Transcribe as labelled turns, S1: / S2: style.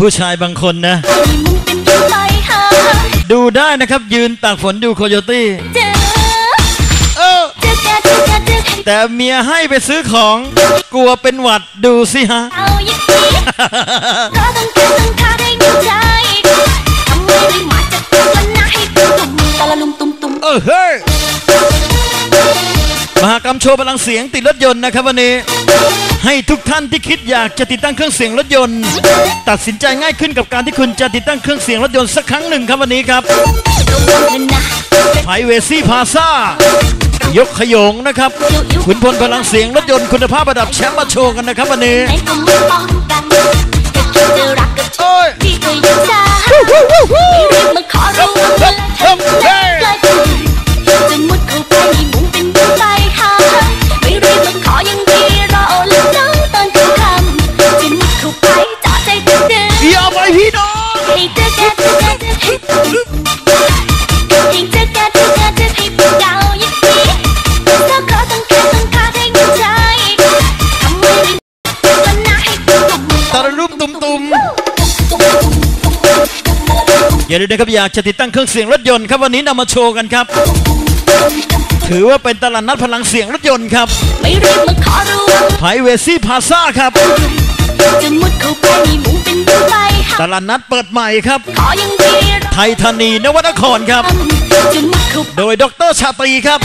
S1: ผู้ชายบางคนนะ ดูได้นะครับยืนตากฝนดูโคโยตี้
S2: แต่
S1: เมียให้ไปซื้อของ กลัวเป็นหวัดดูสิฮะ
S2: เออเฮ้
S1: มหากรรมโชว์พลังเสียงติดรถยนต์นะครับวันนี้ ให้ทุกท่านที่คิดอยากจะติดตั้งเครื่องเสียงรถยนต์ ตัดสินใจง่ายขึ้นกับการที่คุณจะติดตั้งเครื่องเสียงรถยนต์สักครั้งหนึ่งครับวันนี้ครับ
S2: ระวังเถอะนะ
S1: ไฮเวซี่พาซายกขยงนะครับขุนพลพลังเสียงรถยนต์คุณภาพระดับแชมป์มาโชว์กันนะครับวันนี้
S2: ไหนก็ไม่ป้องกันแค่คิดจะรักกับฉัน
S1: โอ้ย
S2: ให้ตุ่มตา
S1: ลุมตุมตุมอย่าลืมนะครับอยากจะติดตั้งเครื่องเสียงรถยนต์ครับวันนี้นำมาโชว์กันครับ ถือว่าเป็นตลาดนัดพลังเสียงรถยนต์ครับ
S2: ไม่รีบมาขอระวัง
S1: ไฮเวซี่พาซาครับ
S2: จะมุดเข้าไปในมุ้งเป็นผู้ไป
S1: ตลาดนัดเปิดใหม่ครับ
S2: ขอยังดีรอ
S1: ไทยธานีนวนครครับ
S2: จะมุดเข้าไป
S1: โดยดรชาตรีครับ